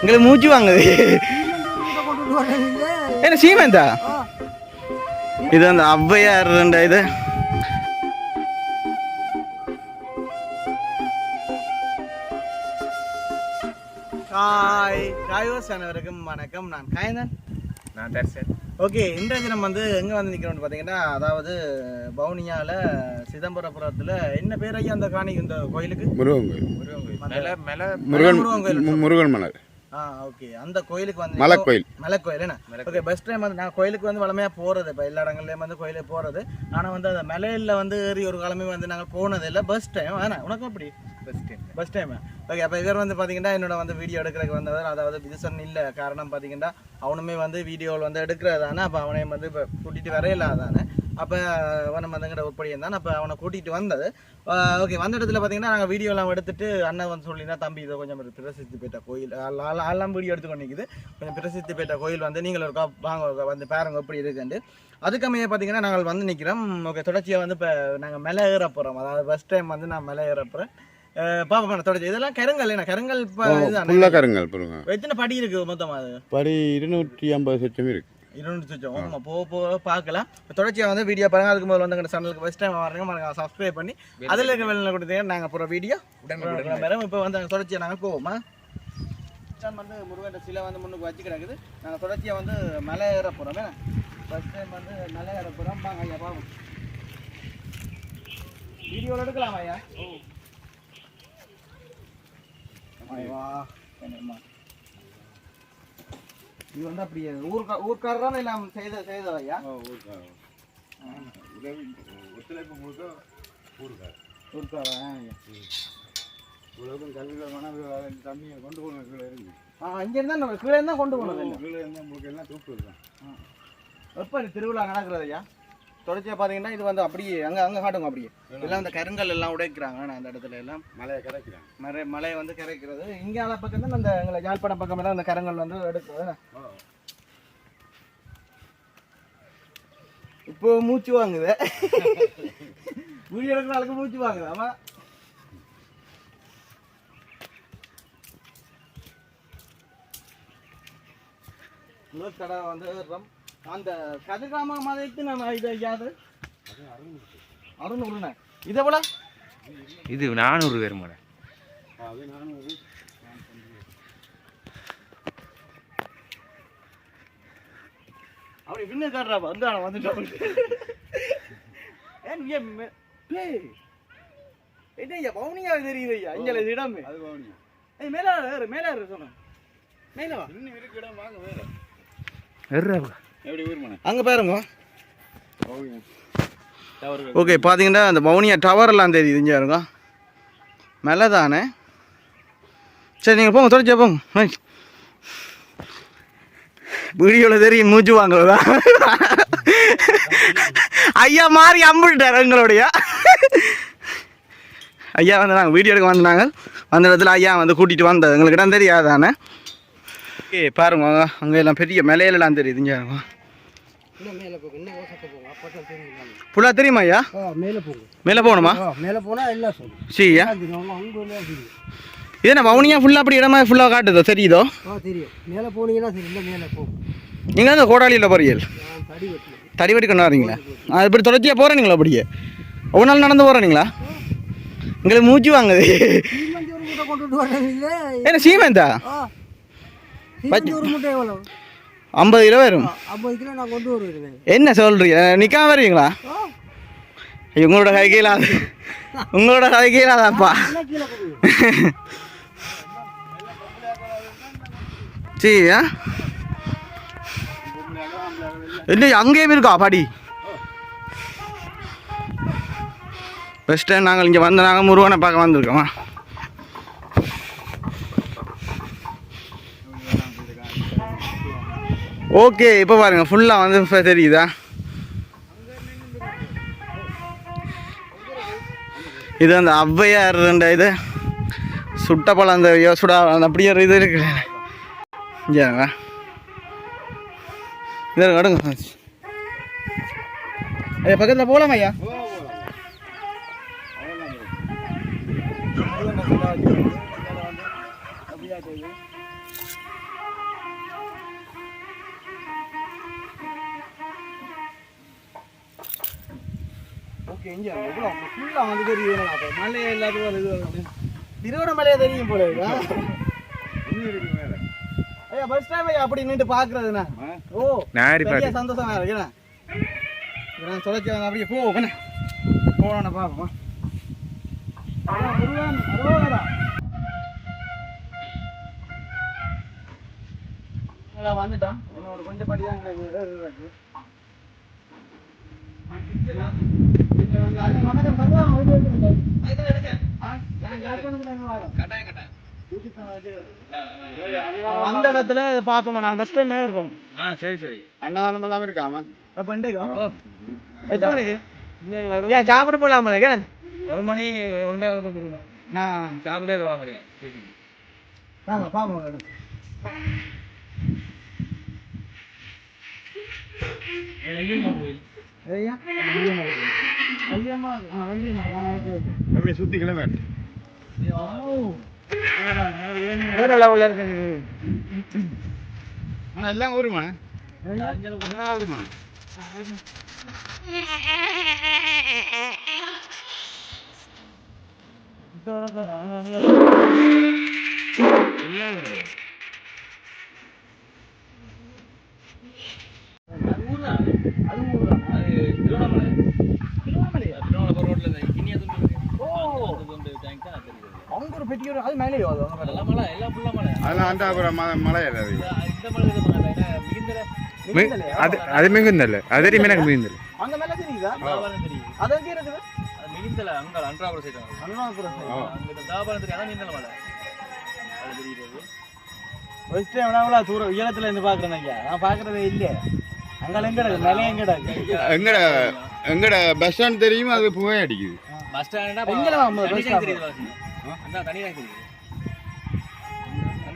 உங்களுக்கு மூச்சு வாங்குது. என்ன சீமெந்தா? இது அந்த ஔவையார் இது? ஹாய் காய்வாஸ் அனைவருக்கும் வணக்கம். நான் காயந்தன். நான் தர்சன். ஓகே இன்றைய தினம் வந்து எங்கே வந்து நிற்கிறோம்னு பார்த்தீங்கன்னா அதாவது பவுனியாவில் சிதம்பரபுரத்தில் என்ன பேர் ஐயா அந்த காணி இந்த கோயிலுக்கு? முருகன் கோயில். மேல மேல முருகன் முருகன் கோயில். மு- முருகன் மலர். ஆ ஓகே அந்த கோயிலுக்கு வந்து மலைக்கோயில் மலைக்கோயில் என்ன? ஓகே பெஸ்ட் டைம் வந்து நான் கோயிலுக்கு வந்து வளமையாக போகிறது இப்போ எல்லா இடங்கள்லையும் வந்து கோயிலுக்கு போகிறது ஆனால் வந்து அந்த மலையில் வந்து ஏறி ஒரு காலமே வந்து நாங்கள் போனது இல்லை. பஸ் டைம் ஆனால் உனக்கும் அப்படி? First time bus time okay அப்போ இவர் வந்து பார்த்தீங்கன்னா என்னோட வந்து வீடியோ எடுக்கிறதுக்கு வந்தவர். அதாவது விதுசன் இல்லை. காரணம் பார்த்தீங்கன்னா அவனுமே வந்து வீடியோவில் வந்து எடுக்கிறது தானே அப்போ அவனையும் வந்து இப்போ கூட்டிகிட்டு வரையில தானே அப்போ அவனை வந்துங்கிற உட்படி இருந்தான் அப்போ அவனை கூட்டிகிட்டு வந்தது. ஓகே வந்த இடத்துல பார்த்தீங்கன்னா நாங்கள் வீடியோலாம் எடுத்துட்டு அண்ணன் வந்து சொல்லினா தம்பி இதை கொஞ்சம் பிரசித்தி பெற்ற கோயில் எல்லாம் வீடியோ எடுத்து நிற்குது கொஞ்சம் பிரசித்தி பெற்ற கோயில் வந்து நீங்கள் ஒரு வாங்க வந்து பாருங்க எப்படி இருக்குன்ட்டு. அதுக்கமையே பார்த்தீங்கன்னா நாங்கள் வந்து நிற்கிறோம் ஓகே தொடர்ச்சியாக வந்து இப்போ நாங்கள் மேலே ஏற போகிறோம் அதாவது ஃபஸ்ட் டைம் வந்து நான் மேலே ஏற போகிறேன் பாப்பா தொடர்ச்சி இதெல்லாம் கருங்கல் என்ன? கருங்கல் கருங்கல் எத்தனை படி இருக்கு மொத்தமா அது? படி இருநூற்றி ஐம்பது சொச்சம் இருக்கு. இருநூறு சுச்சம் ஆமா போக போக பார்க்கலாம். தொடர்ச்சியாக வந்து வீடியோ பாருங்க. அதுக்கு முதல்ல வந்து எங்கள் சேனலுக்கு ஃபஸ்ட் டைம் வரீங்க மறக்காம சப்ஸ்கிரைப் பண்ணி அதில் இருக்க வெளியில் கொடுத்தீங்க நாங்கள் அப்புறம் வீடியோ மேடம் இப்போ வந்து அங்கே தொடர்ச்சியாக நாங்கள் போவோமா? வந்து முருகன் சிலை வந்து முன்னுக்கு வச்சு கிடக்குது நாங்கள் தொடர்ச்சியாக வந்து மலை ஏற போகிறோம் ஃபஸ்ட் டைம் வந்து மலை ஏற போகிறோம் வாங்க ஐயா பாவம் வீடியோவில் எடுக்கலாம் ஐயா? வா என்னம்மா? இது வந்து அப்படியே ஊர்க்கா ஊர்க்காரரான எல்லாம் செய்த செய்தவையா? ஒத்துழைப்பு முழுக்க ஊருக்கார் ஊர்க்காரா உலகம் கல்வியில் வேணால் தண்ணியை கொண்டு போன கீழே இருக்கு ஆ இங்கே இருந்தால் நம்ம கீழே இருந்தால் கொண்டு போனது இல்லை? கீழே இருந்தால் முழுக்க எல்லாம் தூக்கு இருக்கான் எப்போ திருவிழா நடக்கிறது ஐயா தொடர்ச்சியாக பார்த்தீங்கன்னா இது வந்து அப்படியே அங்கே அங்கே காட்டுங்க அப்படியே. எல்லாம் அந்த கருங்கல் எல்லாம் உடைக்கிறாங்க அந்த இடத்துல எல்லாம். மலையை கரைக்கிறான் மலை மலை வந்து கரைக்கிறது. இங்கே அந்த பக்கம் தான் அந்த எங்களை யாழ்ப்பாணம் பக்கம் எல்லாம் அந்த கருங்கல் வந்து எடுக்கிறது இப்போ மூச்சு வாங்குது. வீடியோ எடுக்கிற ஆளுக்கு மூச்சு வாங்குது. ஆமா. முதல் தடவை வந்து ரம். அந்த கதிர்காம மதத்து நம்ம இது ஐயாது அறுநூறுண்ணே இதை விட இது நானூறு பேர் மேடம் அது ஒரு அப்படி பின்ன காட்டுறா வந்து அவன் வந்துட்டான் ஏன் ஏன் ஏய். என்ன ஐயா பவுனியா தெரியுது ஐயா. இங்கே இடமே. அது பவுனியா ஏய் மேலே மேலே சொன்னேன் மேலே வா. இன்னும் இருக்கு இடம் வாங்க ஊர்மனை அங்கே பாருங்க. ஓகே பார்த்தீங்கன்னா அந்த பவுனியா டவர் எல்லாம் தெரியுது இங்கே இருங்க மேலே தானே சரி நீங்கள் போங்க தொடர்ச்சியா போங்க. வீடியோவில் தெரியும் மூச்சு வாங்குறதா? ஐயா மாறி அம்பிட்டார் எங்களுடைய. ஐயா வந்து நாங்கள் வீடியோ எடுக்க வந்தாங்க அந்த இடத்துல ஐயா வந்து கூட்டிகிட்டு வந்தது எங்களுக்கு இடம் தெரியாதானே? ஓகே பாருங்க அங்கே எல்லாம் பெரிய மலையிலலாம் தெரியுது இங்கே. இருங்க இன்னும் மேலே போங்க இன்னும் ஓசத்தை போங்க அப்போ தான் தெரியும் ஐயா? மேலே போகணுமா? மேலே போனால் எல்லாம் சொல்லும். சரியா? இது என்ன வவுனியா ஃபுல்லாக அப்படி இடமா ஃபுல்லாக காட்டுதோ தெரியுதோ? தெரியும். மேலே போனீங்கன்னா சரி மேலே போகும் நீங்கள் அந்த கோடாலியில் நான் தடி வெட்டி கொண்டு வரீங்களா அது இப்படி தொடர்ச்சியாக போகிறீங்களா அப்படியே? ஒவ்வொரு நாள் நடந்து போகிறீங்களா உங்களுக்கு மூச்சு வாங்குது. என்ன சீமெந்தா? மூட்டை எவ்வளோ ஐம்பது கிலோ வரும். ஐம்பது கிலோ நான் கொண்டு வருவேன். என்ன சொல்கிறீங்க நிற்காம ஐயோ, உங்களோட கை கீழாது உங்களோட கை கீழாதாப்பா என்ன சரியா இல்லை அங்கேயும் இருக்கா படி? ஃபஸ்ட் டைம் நாங்கள் இங்கே வந்து நாங்கள் முருகனை பார்க்க வந்திருக்கோமா. ஓகே இப்போ பாருங்கள் ஃபுல்லாக வந்து இப்போ தெரியுதா? இது அந்த ஔவையார் இது சுட்ட பழம் அந்த சுடா அந்த அப்படியே ஒரு இது இருக்கு. இங்கே இருங்க. இது ஐயா பக்கத்தில் போகலாமா ஐயா ஓகே இங்கே எவ்வளோ ஃபுல்லாக வந்து தெரியும் அப்போ? மலை எல்லாத்துக்கும் இது தெரியும் போல இருக்கா ஐயா ஃபர்ஸ்ட் டைம் ஐயா அப்படி நின்று பார்க்கறது நான். ஓ பாட்டு சந்தோஷமா இருக்கு. என்ன? நான் அப்படியே போ என்ன போன பாப்போமா முருகன் அரோகரா எல்லாம் வந்துட்டான்? இன்னொரு கொஞ்சம் படி தான் இருக்கு அந்த இடத்துல பார்ப்போம் நான் ஃபர்ஸ்ட் டைம் இருக்கும். ஆ சரி சரி. அன்னதானம் எல்லாம் இருக்காம அப்ப இண்டேக்கா எத்தனை மணிக்கு? ஏன் சாப்பிட போலாமா கேன் ஒரு மணி ஒன்றே நான் சாப்பிட்டே வாங்குறேன் வாங்க. பாப்போம் ஐயம்மா அப்படியே சுத்தி கிளம்ப வேற லெவல்ல இருக்கு. ஆனா எல்லாம் ஊருமா? ஊருமா அவங்க ஒரு பெட்டி ஒரு அது மேலேயோ அது அவங்க மேல. அதெல்லாம் அந்த அப்புறம் ம- மலை ஏறாது அது அது மிகுந்தல்ல அது தெரியுமே எனக்கு மிகுந்தல் அங்க மேல தெரியுதா அது எங்க இருக்குது அனுராபுரம் side. First time நான் இவ்வளவு தூரம் உயரத்துல இருந்து பாக்குறேன் ஐயா நான் பாக்குறதே இல்ல அங்க எங்கடா? நிலை எங்கடா? எங்கட எங்கட பஸ் ஸ்டாண்ட் தெரியுமா அது புகை அடிக்குது எங்கடா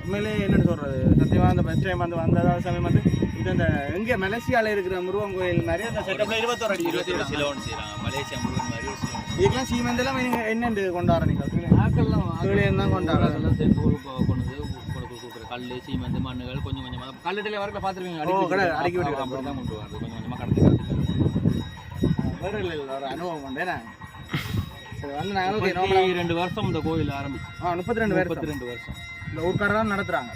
உண்மையிலே என்னன்னு சொல்றது? சத்தியமா அந்த ஃபர்ஸ்ட் டைம் வந்து வந்த சமயம் வந்து இது அந்த எங்க மலேசியால இருக்கிற முருகன் கோயில் மாதிரி அந்த செட்டப்ல இருபத்தோரு அடி சிலோன் செய்யலாம் மலேசியா முருகன் மாதிரி இதுக்கெல்லாம் சீமெந்தெல்லாம் நீங்க என்னண்டு கொண்டாடுற நீங்க ஆக்கள்லாம் கீழே தான் கொண்டாடுற அதெல்லாம் சேர்த்து கொண்டு கொடுக்குற கல் சீமெந்து மண்ணுகள் கொஞ்சம் கொஞ்சமாக கல்லுல வரல பார்த்துருவீங்க அடுக்கி அடிக்கி விட்டு அப்படி தான் கொண்டு வரது. கொஞ்சம் கொஞ்சமாக கடத்தி கடத்தி வேற இல்லை இல்லை, ஒரு அனுபவம் சரி வந்து முப்பத்தி ரெண்டு வருஷம் இந்த கோயில் ஆரம்பிச்சு. ஆ முப்பத்தி ரெண்டு பேர் முப்பத்தி ரெண்டு வருஷம். இந்த ஊர்க்காரர் தான் நடத்துறாங்க.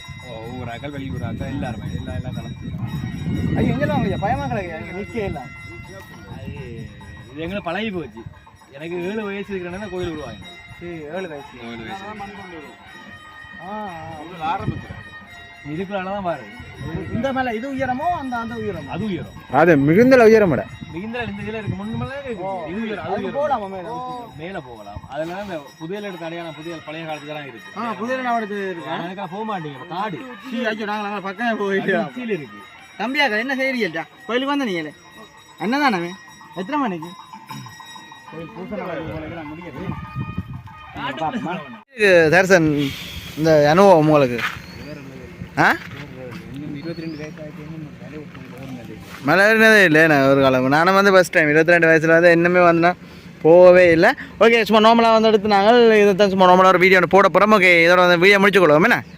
ஊராக்கள் வெளியூராக்கள் எல்லாருமே எல்லாம் எல்லாம் கலந்து ஐயோ எங்கெல்லாம் வாங்க பயமா கிடையாது நிக்க இல்லை. இது எங்களுக்கு பழகி போச்சு. எனக்கு ஏழு வயசு இருக்கிறேன்னா கோயில் உருவாங்க சரி ஏழு வயசு. ஏழு வயசு. ஆ ஆ. ஆரம்பத்தில். இதுக்குள்ளால தான் பாரு. இந்த மேல இது உயரமோ அந்த அந்த உயரமோ? அது உயரம். அது மிகுந்தல உயரமட மிகுந்த இந்த இதுல இருக்கு. முன்னு மேல இருக்கு ஓ, இது உயரம் அது உயரம். போலாமா மேல? மேல போகலாம். அதெல்லாம் இந்த புதியல எடுத்த அடையாளம் புதிய பழைய காலத்துல தான் இருக்கு. ஆ புதிய நான் எடுத்து அதுக்காக போக மாட்டீங்க காடு. சீ ஐயோ நாங்கள் பக்கம் போயிட்டு உச்சியில இருக்கு. தம்பியாக்கா என்ன செய்யறீங்கடா கோயிலுக்கு வந்த நீங்களே என்னதானே எத்தனை மணிக்கு? கோயில் பூசை தரிசன் இந்த அனுபவம் உங்களுக்கு ஆ இருபத்தி ரெண்டு வயசு ஆயிடுச்சு மழை ஏறினதே இல்லை நான் ஒரு காலம் நானும் வந்து ஃபஸ்ட் டைம் இருபத்தி ரெண்டு வயசில் வந்து இன்னுமே வந்தேன்னா போகவே இல்லை. ஓகே சும்மா நார்மலாக வந்து எடுத்து நாங்கள் இதை தான் சும்மா நார்மலாக ஒரு வீடியோ போட போகிறோம் ஓகே இதோட வந்து வீடியோ முடிச்சுக்கொள்வோம் என்ன?